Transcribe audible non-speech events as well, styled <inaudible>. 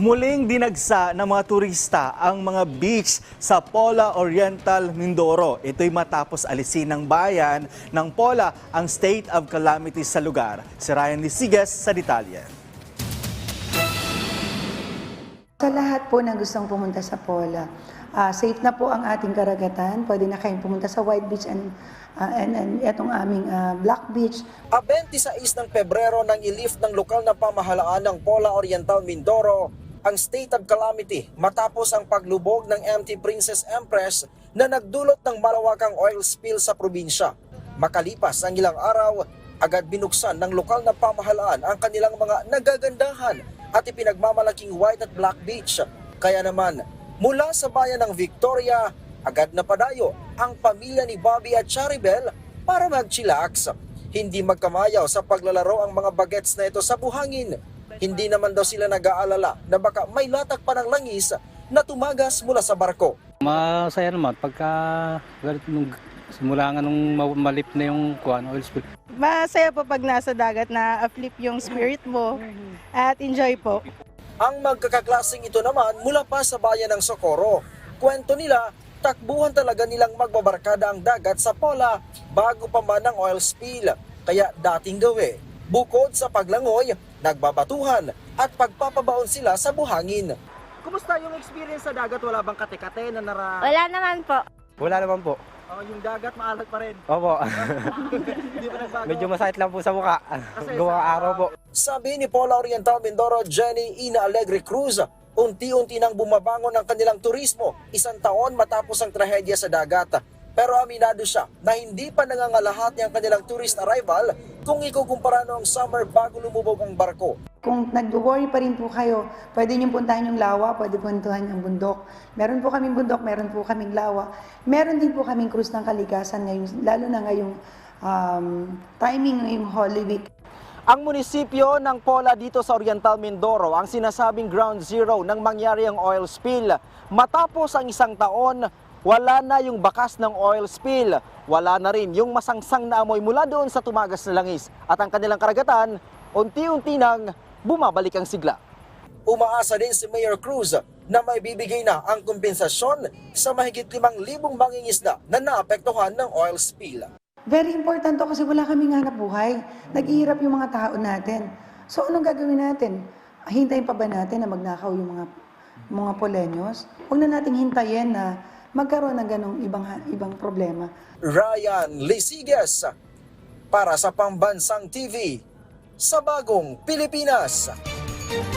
Muling dinagsa ng mga turista ang mga beach sa Pola Oriental, Mindoro. Ito'y matapos alisin ng bayan ng Pola ang state of calamity sa lugar. Si Ryan Lisigas sa detalye. Sa lahat po na gustong pumunta sa Pola, ah, safe na po ang ating karagatan. Pwede na kayong pumunta sa White Beach and, ah, and, and itong aming ah, Black Beach. A 26 ng Pebrero nang ilift ng lokal na pamahalaan ng Pola Oriental Mindoro ang state of calamity matapos ang paglubog ng MT Princess Empress na nagdulot ng malawakang oil spill sa probinsya. Makalipas ang ilang araw, agad binuksan ng lokal na pamahalaan ang kanilang mga nagagandahan at ipinagmamalaking white at black beach. Kaya naman, mula sa bayan ng Victoria, agad na padayo ang pamilya ni Bobby at Charibel para mag-chillax. Hindi magkamayaw sa paglalaro ang mga bagets na ito sa buhangin. Hindi naman daw sila nag-aalala na baka may latak pa ng langis na tumagas mula sa barko. Masaya naman pagka galit nung simula nga nung ma- malip na yung kuan oil spill. Masaya po pag nasa dagat na flip yung spirit mo at enjoy po. Ang magkakaklaseng ito naman mula pa sa bayan ng Socorro. Kwento nila, takbuhan talaga nilang magbabarkada ang dagat sa Pola bago pa man ang oil spill. Kaya dating gawi. Bukod sa paglangoy, nagbabatuhan at pagpapabaon sila sa buhangin. Kumusta yung experience sa dagat? Wala bang kate-kate na nara... Wala naman po. Wala naman po. Oh, yung dagat maalat pa rin. Opo. <laughs> Hindi pa nagbago. Medyo masakit lang po sa mukha. Gawa araw po. Sabi ni Paula Oriental Mindoro Jenny Ina Alegre Cruz, unti-unti nang bumabangon ang kanilang turismo isang taon matapos ang trahedya sa dagat. Pero aminado siya na hindi pa nangangalahati ang kanilang tourist arrival kung ikukumpara noong summer bago lumubog ang barko. Kung nag-worry pa rin po kayo, pwede niyong puntahan yung lawa, pwede puntahan yung bundok. Meron po kaming bundok, meron po kaming lawa. Meron din po kaming cruise ng kalikasan ngayon, lalo na ngayong um, timing ngayong Holy Week. Ang munisipyo ng Pola dito sa Oriental Mindoro ang sinasabing ground zero ng mangyari ang oil spill. Matapos ang isang taon, wala na yung bakas ng oil spill. Wala na rin yung masangsang na amoy mula doon sa tumagas na langis. At ang kanilang karagatan, unti-unti nang bumabalik ang sigla. Umaasa din si Mayor Cruz na may bibigay na ang kompensasyon sa mahigit 5,000 mangingisda na naapektuhan ng oil spill. Very important to kasi wala kaming hanap buhay. Nag-iirap yung mga tao natin. So anong gagawin natin? Hintayin pa ba natin na magnakaw yung mga mga polenyos? Huwag na nating hintayin na magkaroon ng ganong ibang ibang problema. Ryan Lisigas para sa Pambansang TV sa Bagong Pilipinas.